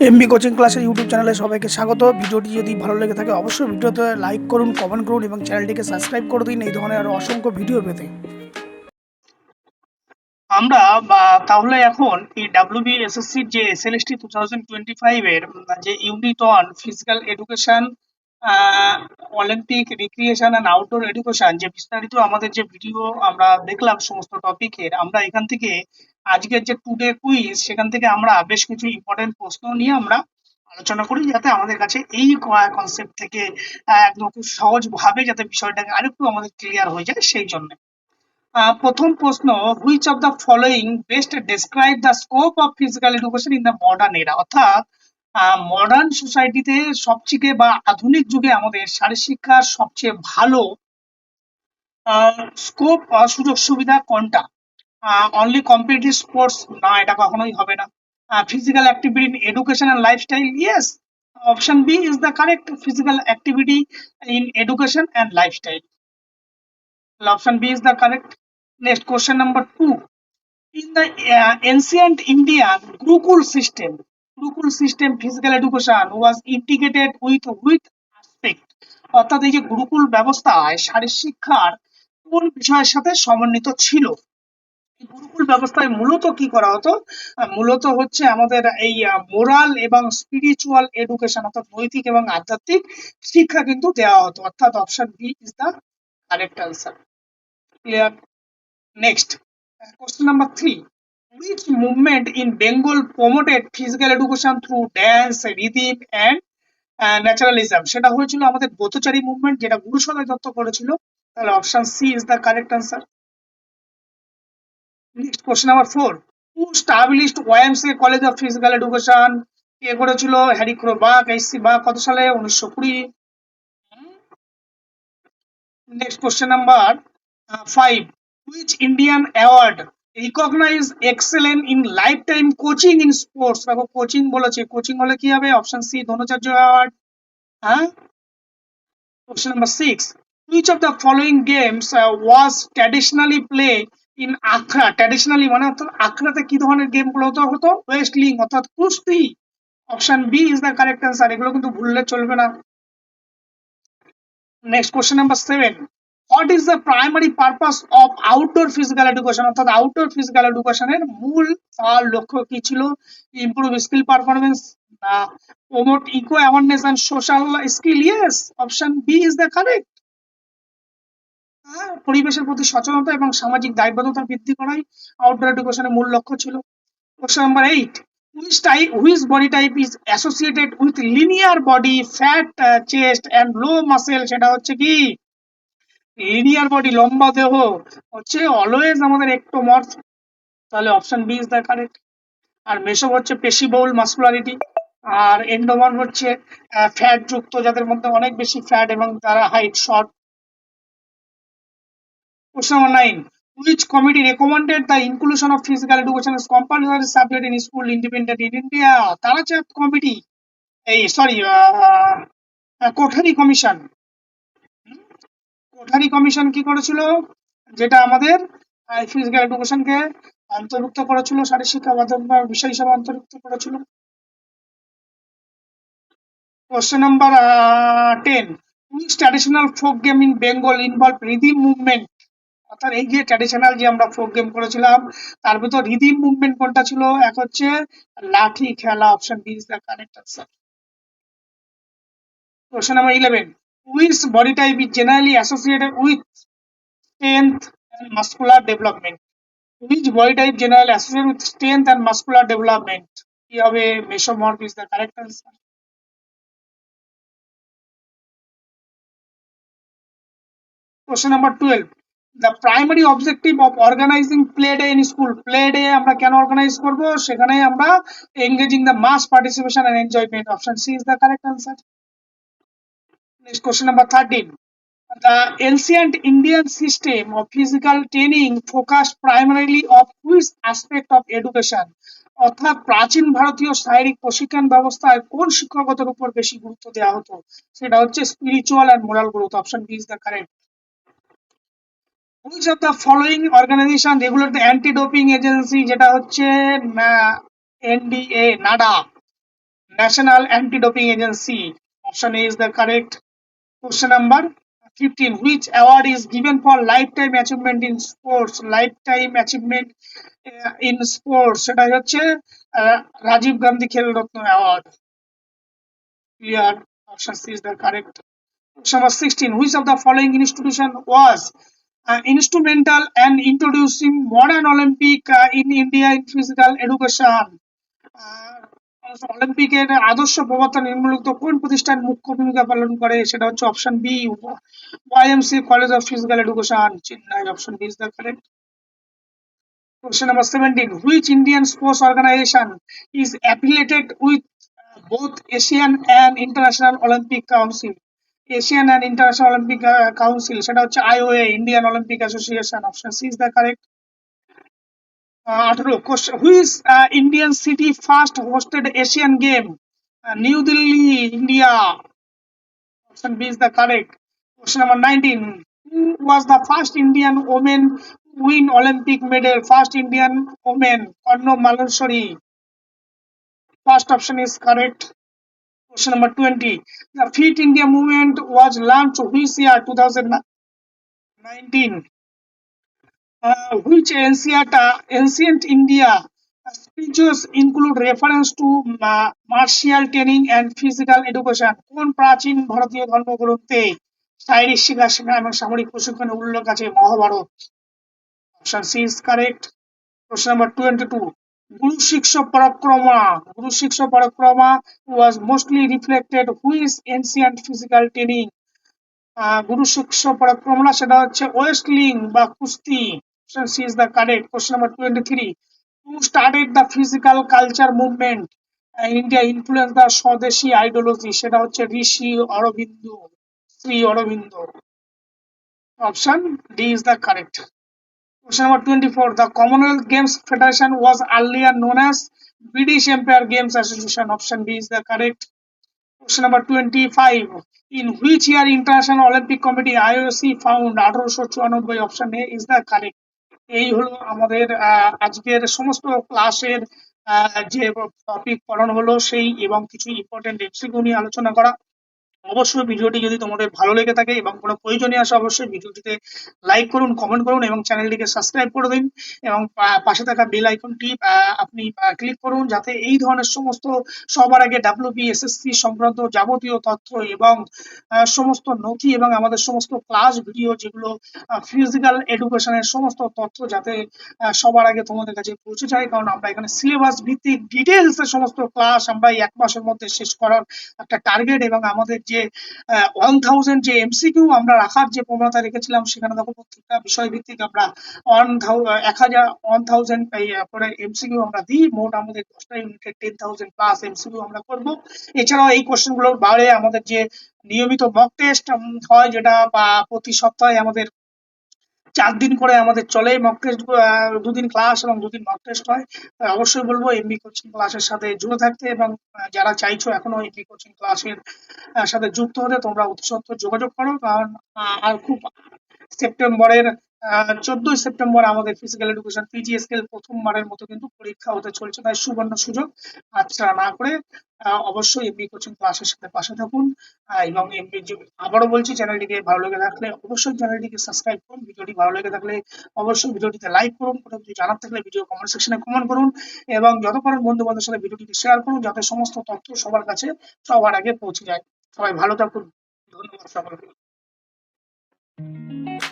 MB coaching ক্লাসের YouTube চ্যানেলে সবাইকে স্বাগত। ভিডিওটি যদি ভালো লেগে থাকে, অবশ্যই ভিডিওতে লাইক করুন কমেন্ট করুন এবং চ্যানেলটিকে সাবস্ক্রাইব করে দিন। এই ধরনের আরও অসংখ্য ভিডিও পেতে। আমরা তাহলে এখন এই ডাব্লিউবি এসএসসি যে এসএলএসটি টু থাউজেন্ড টোয়েন্টি যে unit on physical education Olympic recreation and outdoor education যে বিস্তারিত আমাদের যে ভিডিও আমরা দেখলাম, সমস্ত টপিকের আমরা এখান থেকে আজকের যে টুডে কুইজ সেখান থেকে আমরা বেশ কিছু ইম্পর্টেন্ট প্রশ্ন নিয়ে আমরা আলোচনা করি, যাতে আমাদের কাছে এই কনসেপ্ট থেকে একদম খুব সহজভাবে যাতে বিষয়টাকে আরেকটু আমাদের ক্লিয়ার হয়ে যায়, সেই জন্য। প্রথম প্রশ্ন which of the following best describe the scope of physical education in the modern era অর্থাৎ মডার্ন সোসাইটিতে সবথেকে বা আধুনিক যুগে আমাদের শারীর শিক্ষার সবচেয়ে ভালো স্কোপ সুযোগ সুবিধা কোনটা? অনলি কম্পিটিটিভ স্পোর্টস না এটা কখনোই হবে না physical activity in education and lifestyle yes option B is the correct physical activity in education and lifestyle option B is the correct. Next question number two. In the uh, ancient Indian Gurukul system, Gurukul system physical education was integrated with with. অর্থাৎ এই যে গুরুকুল ব্যবস্থায় শারীর শিক্ষার কোন বিষয়ের সাথে সমন্বিত ছিল গুরুকুল ব্যবস্থায় মূলত কি করা হতো? মূলত হচ্ছে আমাদের এই মোরাল এবং স্পিরিচুয়াল এডুকেশন অর্থাৎ নৈতিক এবং আধ্যাত্মিক শিক্ষা কিন্তু দেওয়া হতো। অর্থাৎ option B is the correct answer clear next uh, number three which in bengal promoted physical education through dance rhythm and uh, naturalism? সেটা হয়েছিল আমাদের বোতচারী মুভমেন্ট যেটা গুরু সদয় দত্ত করেছিল। তাহলে option C is the correct answer next question number four who established YMCA college of physical education কে করেছিল? Harry ক্রোবাক S C বাক কত সালে? উনিশশো কুড়ি। Next question number five which Indian award recognise excellent in lifetime coaching in sports দেখো coaching বলেছে। Coaching হলে কি হবে? অপশন সি দনুচার্য অ্যাওয়ার্ড হ্যাঁ? Question number six which of the following games was traditionally play in Accra? Traditionally মানে অর্থাৎ আখড়াতে কি ধরনের গেমগুলো হতো? হতো ওয়েস্টলিং অর্থাৎ কুস্তি। Option B is the correct answer এগুলো কিন্তু ভুললে চলবে না। Next question number seven what is the primary purpose of outdoor physical education অর্থাৎ আউটডোর ফিজিক্যাল এডুকেশনের মূল লক্ষ্য কি ছিল? Improve skill performance promote eco awareness and social skill yes option B is the correct পরিবেশের প্রতি সচেতনতা এবং সামাজিক দায়বদ্ধতা বৃদ্ধি করাই আউটডোর এডুকেশনের মূল লক্ষ্য ছিল। Question number eight type which body type is associated with linear body fat uh, chest and low muscle? সেটা হচ্ছে কি? লিনিয়ার বডি লম্বা দেহ হচ্ছে অলওয়েজ আমাদের একটোমর্ফ তাহলে option B is the correct R meso হচ্ছে পেশিবহুল মাসকুলারিটি আর এন্ডোমান হচ্ছে ফ্যাট যুক্ত যাদের মধ্যে অনেক বেশি ফ্যাট এবং তারা height short Question number nine. Which committee recommended the inclusion of physical education as compulsory subject in school independent in India? Tarachat committee. এই sorry Kothari commission Kothari commission কি করেছিল যেটা আমাদের ফিজিক্যাল এডুকেশনকে অন্তর্ভুক্ত করেছিল শারীর শিক্ষা বিষয় হিসাবে অন্তর্ভুক্ত করেছিল question number ten traditional folk game in bengal involve rhythm movement অর্থাৎ এই যে ট্র্যাডিশনাল যে আমরা ফোক গেম করেছিলাম, তার ভিতর রিদিম মুভমেন্ট কোনটা ছিল? এক হচ্ছে লাঠি খেলা option B is the correct answer question number eleven which body type is generally associated with strength and muscular development which body type generally associated with strength and muscular development কি হবে? Mesomorph is the correct answer Question number 12. The primary objective of organizing play day in school. Play day আমরা কেন organize করব সেখানে আমরা engaging the mass participation and enjoyment. Option C is the correct answer. Next question number 13. The ancient Indian system of physical training focused primarily of which aspect of education? অর্থাৎ প্রাচীন ভারতীয় শারীরিক প্রশিক্ষণ ব্যবস্থায় কোন শিক্ষকতার উপর বেশি গুরুত্ব দেওয়া হতো সেটা হচ্ছে spiritual and moral growth option B is the correct which of the following organization regulate the anti doping agency যেটা হচ্ছে NDA NADA national anti-doping agency option a is the correct question number 15 which award is given for lifetime achievement in sports lifetime achievement uh, in sports সেটা হচ্ছে uh, Rajiv Gandhi Khel Ratna award clear option c is the correct question number 16 which of the following institution was uh, instrumental and introducing modern olympic uh, in india in physical education অলিম্পিকের আদর্শ প্রবর্তন নিম্নলিখিত কোন প্রতিষ্ঠান মুখ্য ভূমিকা পালন করে সেটা হচ্ছে option B YMCA college of physical education Chennai option B is the correct Question number 17. Which Indian sports organization is affiliated with uh, both Asian and International Olympic Council? And International Olympic uh, Council সেটা হচ্ছে IOA Indian Olympic Association option C is the correct uh, 18 question which uh, Indian city first hosted Asian game uh, New Delhi India option B is the correct question number 19 who was the first Indian woman win Olympic medal first Indian woman Karno Malashwari first option is correct question number 20 the Fit India movement was launched which year 2019 uh, which ancient, uh, ancient India speeches include reference to uh, martial training and physical education কোন প্রাচীন ভারতীয় ধর্মগ্রন্থে শারীরিক শিক্ষা শেখা এবং সামরিক প্রশিক্ষণের উল্লেখ আছে Mahabharata option C is correct question number twenty two গুরু শিষ্য পরাক্রমা গুরু শিষ্য পরাক্রমা was mostly reflected whose ancient physical training গুরু শিষ্য পরাক্রমা সেটা হচ্ছে ওয়েস্টলিং বা কুস্তি। C is the correct question number twenty three who started the physical culture movement India influence the swadeshi ideology সেটা হচ্ছে Rishi Aurobindo, Shri Aurobindo. Option D is the correct Question number 24. The Commonwealth Games Federation was earlier known as British Empire Games Association. Option B is the correct. Question number 25. In which year International Olympic Committee IOC found আঠারোশো চুরানব্বই option A is the correct এই হলো আমাদের আজকের সমস্ত ক্লাসের যে topic পড়ানো হলো সেই এবং কিছু ইম্পর্টেন্ট এমসিকিউ নিয়ে আলোচনা করা অবশ্যই ভিডিওটি যদি তোমাদের ভালো লেগে থাকে এবং কোনো প্রয়োজনীয় আসে অবশ্যই ভিডিওটিতে লাইক করুন কমেন্ট করুন এবং চ্যানেলটিকে সাবস্ক্রাইব করে দিন এবং পাশে থাকা বেল আইকনটি আপনি ক্লিক করুন যাতে এই ধরনের সমস্ত সবার আগে ডাব্লিউবি এসএসসি সংক্রান্ত যাবতীয় তথ্য এবং সমস্ত নথি এবং আমাদের সমস্ত ক্লাস ভিডিও যেগুলো ফিজিক্যাল এডুকেশনের সমস্ত তথ্য যাতে সবার আগে তোমাদের কাছে পৌঁছে যায়। কারণ আমরা এখানে সিলেবাস ভিত্তিক ডিটেলস সমস্ত ক্লাস আমরা এক মাসের মধ্যে শেষ করার একটা টার্গেট এবং আমাদের যে ওয়ান থাউজেন্ড যে এমসিকিউ আমরা রাখার যে প্রবণতা রেখেছিলাম সেখানে দেখো প্রত্যেকটা বিষয় ভিত্তিক আমরা ওয়ান এক হাজার ওয়ান থাউজেন্ড করে এমসিকিউ আমরা দিই। মোট আমাদের দশটা ইউনিটের টেন থাউজেন্ড প্লাস এমসিকিউ আমরা করব। এছাড়াও এই কোশ্চেনগুলোর বাইরে আমাদের যে নিয়মিত মক টেস্ট হয় যেটা, বা প্রতি সপ্তাহে আমাদের চার দিন করে আমাদের চলে মক টেস্ট দুদিন ক্লাস এবং দুদিন মক টেস্ট হয়। অবশ্যই বলব এমবি কোচিং ক্লাসের সাথে জুড়ে থাকতে এবং যারা চাইছো এখনও এমবি কোচিং ক্লাসের সাথে যুক্ত হতে, তোমরা অতি সত্ত্বর যোগাযোগ করো। কারণ আর খুব সেপ্টেম্বরের চোদ্দই সেপ্টেম্বর আমাদের ফিজিক্যাল এডুকেশন পিজিএসকেল প্রথমবারের মতো কিন্তু পরীক্ষা হতে চলছে। তাই সুবর্ণ সুযোগ। হাতছাড়া না করে অবশ্যই এমবি কোচিং ক্লাসের সাথে পাশে থাকুন। এবং এমবি আবারও বলছি, চ্যানেলটিকে ভালো লেগে থাকলে অবশ্যই চ্যানেলটিকে সাবস্ক্রাইব করুন। ভিডিওটি ভালো লেগে থাকলে অবশ্যই ভিডিওটিতে লাইক করুন। কোনো কিছু জানার থাকলে ভিডিও কমেন্ট সেকশনে কমেন্ট করুন। এবং যত পারেন বন্ধু বান্ধবের সাথে ভিডিওটিকে শেয়ার করুন, যাতে সমস্ত তথ্য সবার কাছে সবার আগে পৌঁছে যায়। সবাই ভালো থাকুন। ধন্যবাদ সকলকে। Thank you.